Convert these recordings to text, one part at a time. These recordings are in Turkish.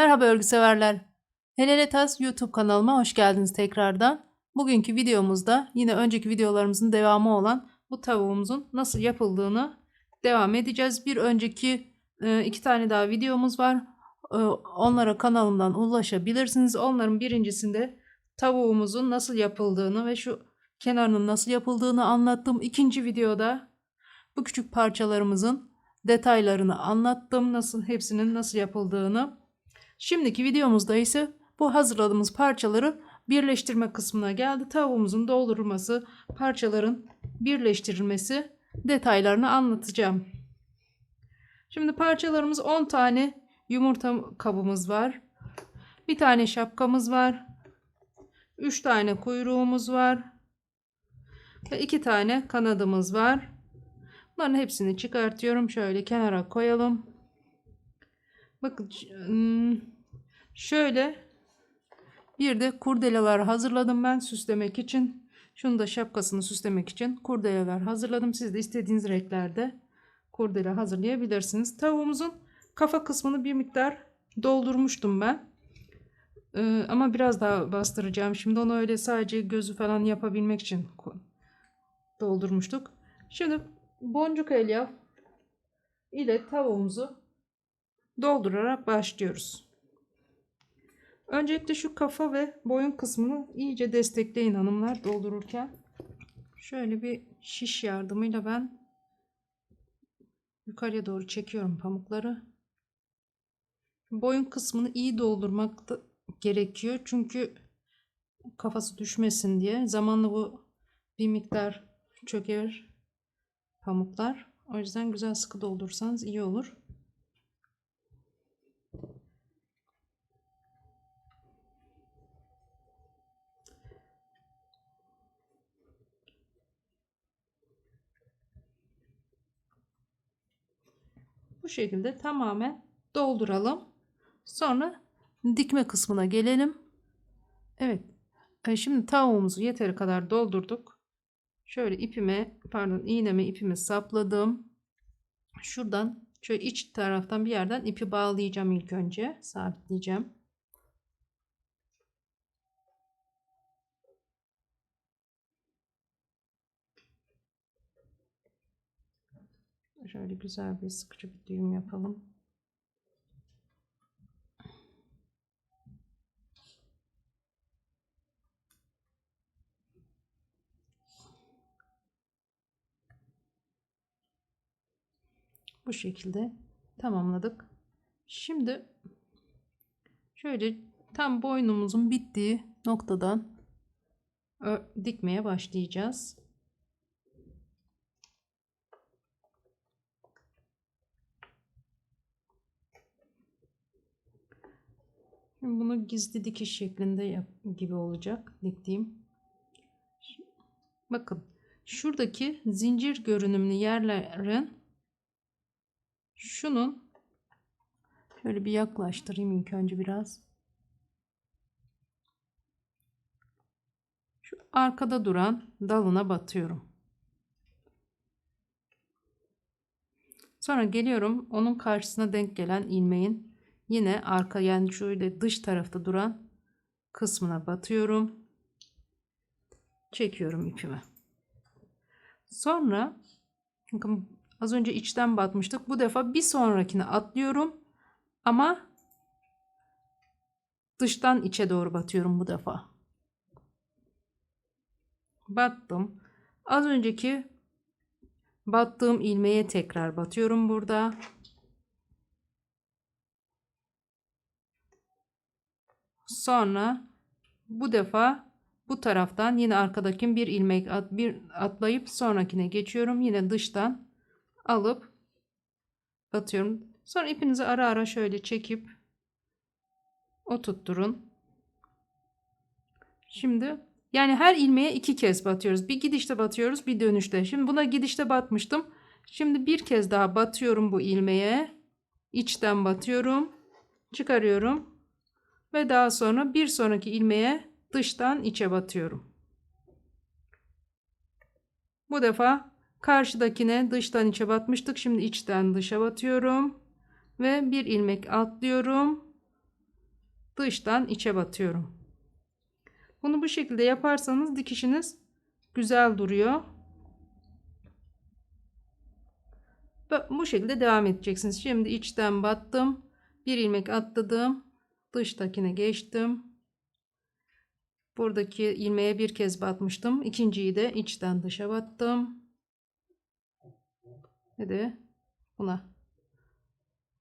Merhaba örgü severler. Helele Tas YouTube kanalıma hoş geldiniz tekrardan. Bugünkü videomuzda yine önceki videolarımızın devamı olan bu tavuğumuzun nasıl yapıldığını devam edeceğiz. Bir önceki e, iki tane daha videomuz var. E, Onlara kanalımdan ulaşabilirsiniz. Onların birincisinde tavuğumuzun nasıl yapıldığını ve şu kenarının nasıl yapıldığını anlattım. İkinci videoda bu küçük parçalarımızın detaylarını anlattım. Nasıl hepsinin nasıl yapıldığını. Şimdiki videomuzda ise bu hazırladığımız parçaları birleştirme kısmına geldi. Tavuğumuzun doldurulması, parçaların birleştirilmesi detaylarını anlatacağım. Şimdi parçalarımız 10 tane yumurta kabımız var. Bir tane şapkamız var. 3 tane kuyruğumuz var. Ve 2 tane kanadımız var. Bunların hepsini çıkartıyorum. Şöyle kenara koyalım. Bakın hmm, şöyle bir de kurdelalar hazırladım ben süslemek için. Şunu da şapkasını süslemek için kurdelalar hazırladım. Siz de istediğiniz renklerde kurdele hazırlayabilirsiniz. Tavuğumuzun kafa kısmını bir miktar doldurmuştum ben. Ee, ama biraz daha bastıracağım. Şimdi onu öyle sadece gözü falan yapabilmek için doldurmuştuk. Şimdi boncuk elyaf ile tavuğumuzu doldurarak başlıyoruz. Öncelikle şu kafa ve boyun kısmını iyice destekleyin hanımlar doldururken. Şöyle bir şiş yardımıyla ben yukarıya doğru çekiyorum pamukları. Boyun kısmını iyi doldurmak da gerekiyor. Çünkü kafası düşmesin diye. Zamanla bu bir miktar çöker pamuklar. O yüzden güzel sıkı doldursanız iyi olur. Şekilde tamamen dolduralım. Sonra dikme kısmına gelelim. Evet. e, Şimdi tavuğumuzu yeteri kadar doldurduk. Şöyle ipime pardon iğneme ipimi sapladım. Şuradan şöyle iç taraftan bir yerden ipi bağlayacağım ilk önce. Sabitleyeceğim. Şöyle güzel bir sıkıcı bir düğüm yapalım. Bu şekilde tamamladık. Şimdi şöyle tam boynumuzun bittiği noktadan dikmeye başlayacağız. Şimdi bunu gizli dikiş şeklinde yap gibi olacak diktiğim. Bakın şuradaki zincir görünümlü yerlerin şunun şöyle bir yaklaştırayım ilk önce biraz. Şu arkada duran dalına batıyorum. Sonra geliyorum onun karşısına denk gelen ilmeğin yine arka yani şöyle dış tarafta duran kısmına batıyorum. Çekiyorum ipimi. Sonra bakın Az önce içten batmıştık. Bu defa bir sonrakine atlıyorum. Ama dıştan içe doğru batıyorum bu defa. Battım. Az önceki battığım ilmeğe tekrar batıyorum burada. Sonra bu defa bu taraftan yine arkadaki bir ilmek at, bir atlayıp sonrakine geçiyorum. Yine dıştan alıp batıyorum. Sonra ipinizi ara ara şöyle çekip oturtturun. Şimdi yani her ilmeğe iki kez batıyoruz. Bir gidişte batıyoruz, bir dönüşte. Şimdi buna gidişte batmıştım. Şimdi bir kez daha batıyorum bu ilmeğe. İçten batıyorum. Çıkarıyorum. Ve daha sonra bir sonraki ilmeğe dıştan içe batıyorum. Bu defa Karşıdakine dıştan içe batmıştık. Şimdi içten dışa batıyorum. Ve bir ilmek atlıyorum. dıştan içe batıyorum. Bunu bu şekilde yaparsanız dikişiniz güzel duruyor. Bu şekilde devam edeceksiniz. Şimdi içten battım. Bir ilmek atladım. Dıştakine geçtim. Buradaki ilmeğe bir kez batmıştım. İkinciyi de içten dışa battım. Ve de buna.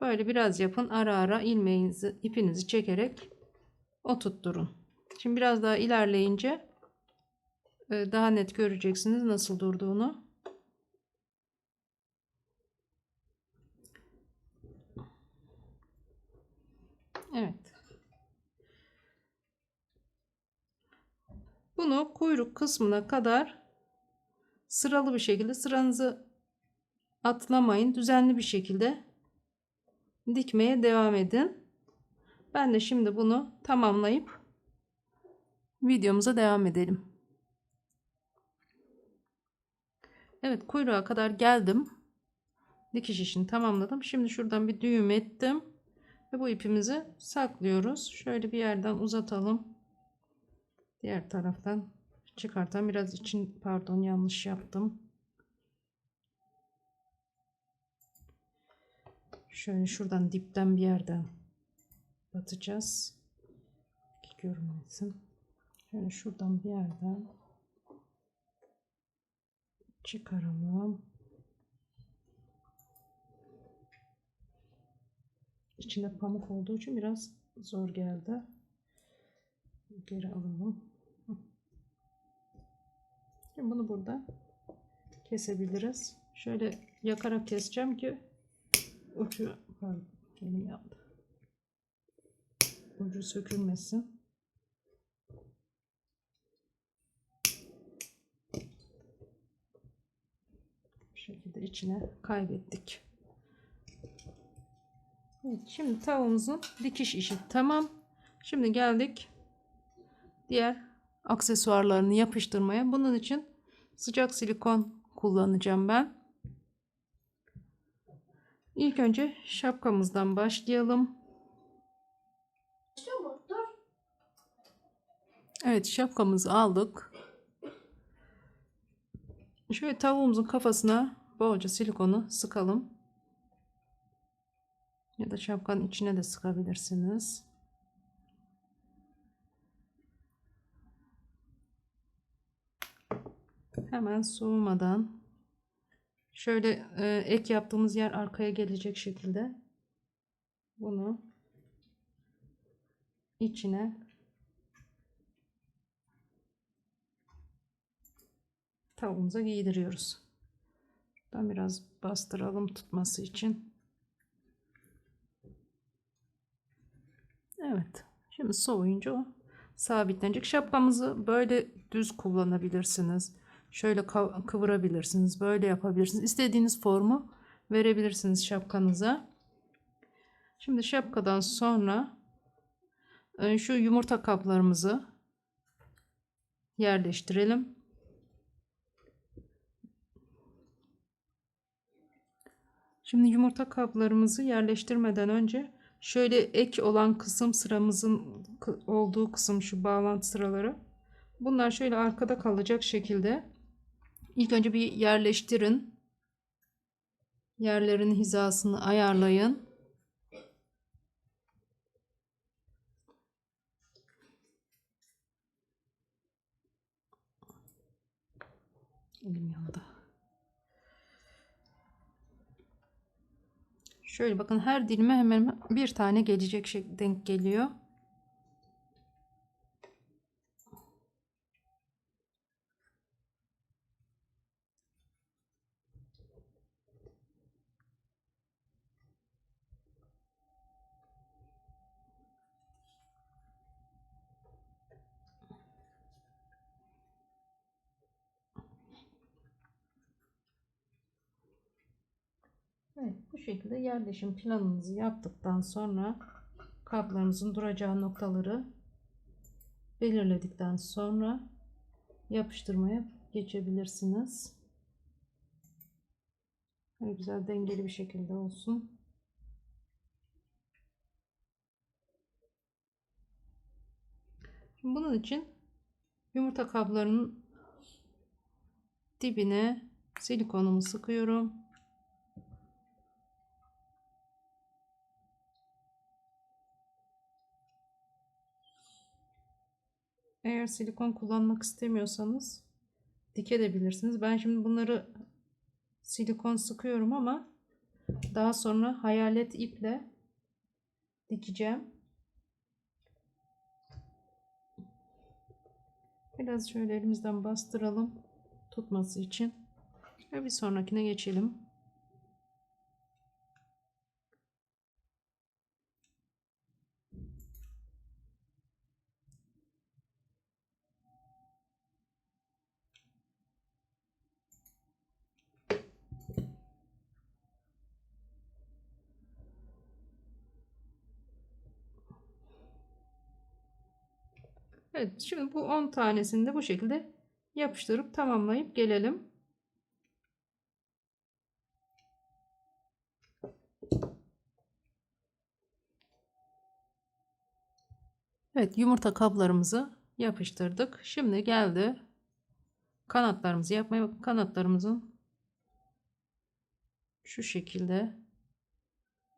Böyle biraz yapın. Ara ara ilmeğinizi, ipinizi çekerek oturtturun. Şimdi biraz daha ilerleyince e, daha net göreceksiniz nasıl durduğunu. Evet. Bunu kuyruk kısmına kadar sıralı bir şekilde sıranızı atlamayın. Düzenli bir şekilde dikmeye devam edin. Ben de şimdi bunu tamamlayıp videomuza devam edelim. Evet kuyruğa kadar geldim. Dikiş işini tamamladım. Şimdi şuradan bir düğüm ettim. Ve bu ipimizi saklıyoruz. Şöyle bir yerden uzatalım. Diğer taraftan çıkartan biraz için pardon yanlış yaptım. Şöyle şuradan dipten bir yerden batacağız. Görünmesin. Şöyle şuradan bir yerden çıkaralım. İçinde pamuk olduğu için biraz zor geldi. Geri alalım. Şimdi bunu burada kesebiliriz. Şöyle yakarak keseceğim ki ucu pardon, elim yandı. Ucu sökülmesin. Bu şekilde içine kaybettik. Evet, şimdi tavuğumuzun dikiş işi tamam. Şimdi geldik diğer aksesuarlarını yapıştırmaya. Bunun için sıcak silikon kullanacağım ben. İlk önce şapkamızdan başlayalım. Evet şapkamızı aldık. Şöyle tavuğumuzun kafasına bolca silikonu sıkalım. Ya da şapkanın içine de sıkabilirsiniz. Hemen soğumadan şöyle e, ek yaptığımız yer arkaya gelecek şekilde bunu içine tavuğumuza giydiriyoruz. Şuradan biraz bastıralım tutması için. Evet. Şimdi soğuyunca o sabitlenecek. Şapkamızı böyle düz kullanabilirsiniz. Şöyle kıvırabilirsiniz. Böyle yapabilirsiniz. İstediğiniz formu verebilirsiniz şapkanıza. Şimdi şapkadan sonra e, şu yumurta kaplarımızı yerleştirelim. Şimdi yumurta kaplarımızı yerleştirmeden önce şöyle ek olan kısım sıramızın olduğu kısım şu bağlantı sıraları. Bunlar şöyle arkada kalacak şekilde ilk önce bir yerleştirin. Yerlerin hizasını ayarlayın. Elim. Şöyle bakın her dilime hemen bir tane gelecek denk geliyor. Evet bu şekilde yerleşim planınızı yaptıktan sonra kaplarınızın duracağı noktaları belirledikten sonra yapıştırmaya geçebilirsiniz. Böyle güzel dengeli bir şekilde olsun. Bunun için yumurta kablarının dibine silikonumu sıkıyorum. Eğer silikon kullanmak istemiyorsanız dikebilirsiniz. Ben şimdi bunları silikon sıkıyorum ama daha sonra hayalet iple dikeceğim. Biraz şöyle elimizden bastıralım tutması için. Ve bir sonrakine geçelim. Evet, şimdi bu 10 tanesini de bu şekilde yapıştırıp tamamlayıp gelelim. Evet, yumurta kaplarımızı yapıştırdık. Şimdi geldi kanatlarımızı yapmaya. Bakın kanatlarımızın şu şekilde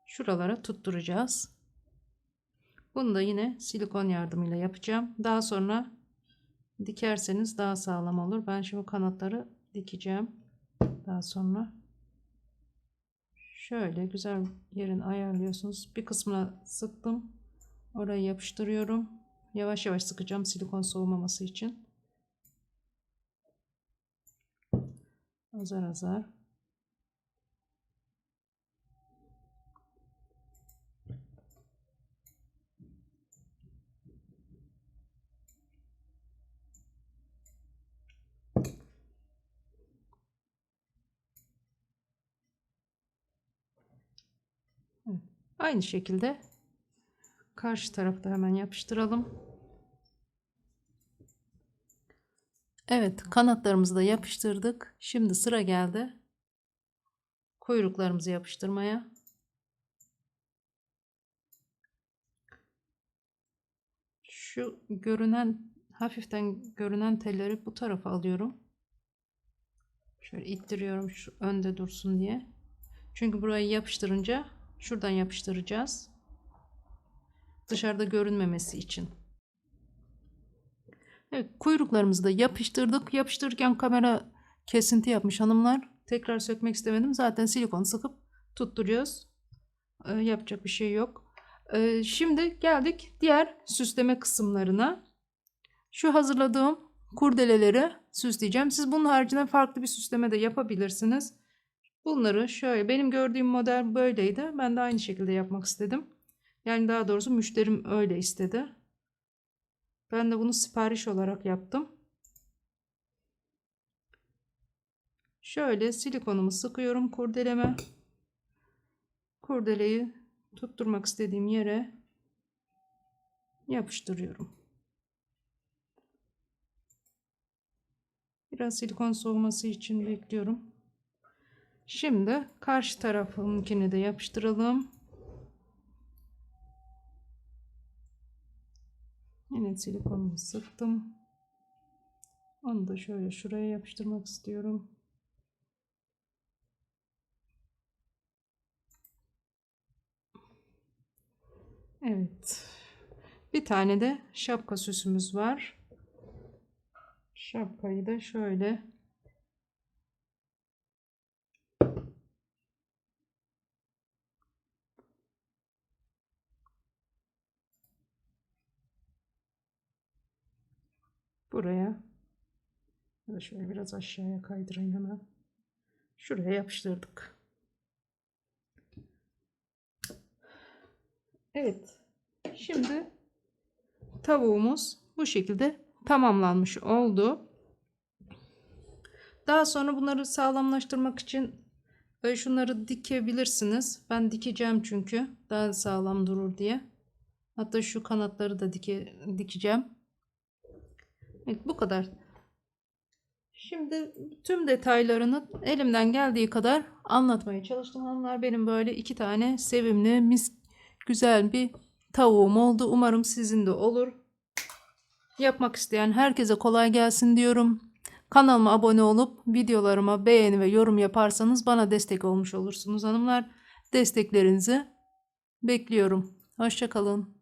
şuralara tutturacağız. Bunu da yine silikon yardımıyla yapacağım. Daha sonra dikerseniz daha sağlam olur. Ben şimdi kanatları dikeceğim. Daha sonra şöyle güzel yerini ayarlıyorsunuz. Bir kısmına sıktım. Orayı yapıştırıyorum. Yavaş yavaş sıkacağım silikon soğumaması için. Azar azar. Aynı şekilde karşı tarafta hemen yapıştıralım. Evet kanatlarımızı da yapıştırdık. Şimdi sıra geldi. Kuyruklarımızı yapıştırmaya. Şu görünen hafiften görünen telleri bu tarafa alıyorum. Şöyle ittiriyorum şu önde dursun diye. Çünkü burayı yapıştırınca şuradan yapıştıracağız. Dışarıda görünmemesi için. Evet, kuyruklarımızı da yapıştırdık. Yapıştırırken kamera kesinti yapmış hanımlar. Tekrar sökmek istemedim. Zaten silikon sıkıp tutturuyoruz. Ee, yapacak bir şey yok. Ee, şimdi geldik diğer süsleme kısımlarına. Şu hazırladığım kurdeleleri süsleyeceğim. Siz bunun haricinde farklı bir süsleme de yapabilirsiniz. Bunları şöyle benim gördüğüm model böyleydi. Ben de aynı şekilde yapmak istedim. Yani daha doğrusu müşterim öyle istedi. Ben de bunu sipariş olarak yaptım. Şöyle silikonumu sıkıyorum kurdeleme. Kurdeleyi tutturmak istediğim yere yapıştırıyorum. Biraz silikon soğuması için bekliyorum. Şimdi karşı tarafınkini de yapıştıralım. Yine silikonumu sıktım. Onu da şöyle şuraya yapıştırmak istiyorum. Evet. Bir tane de şapka süsümüz var. Şapkayı da şöyle buraya ya da şöyle biraz aşağıya kaydırayım hemen. Şuraya yapıştırdık. Evet. Şimdi tavuğumuz bu şekilde tamamlanmış oldu. Daha sonra bunları sağlamlaştırmak için böyle şunları dikebilirsiniz. Ben dikeceğim çünkü daha sağlam durur diye. Hatta şu kanatları da dike, dikeceğim. Evet bu kadar. Şimdi tüm detaylarını elimden geldiği kadar anlatmaya çalıştım. Onlar benim böyle iki tane sevimli, mis güzel bir tavuğum oldu. Umarım sizin de olur. Yapmak isteyen herkese kolay gelsin diyorum. Kanalıma abone olup videolarıma beğeni ve yorum yaparsanız bana destek olmuş olursunuz hanımlar. Desteklerinizi bekliyorum. Hoşçakalın.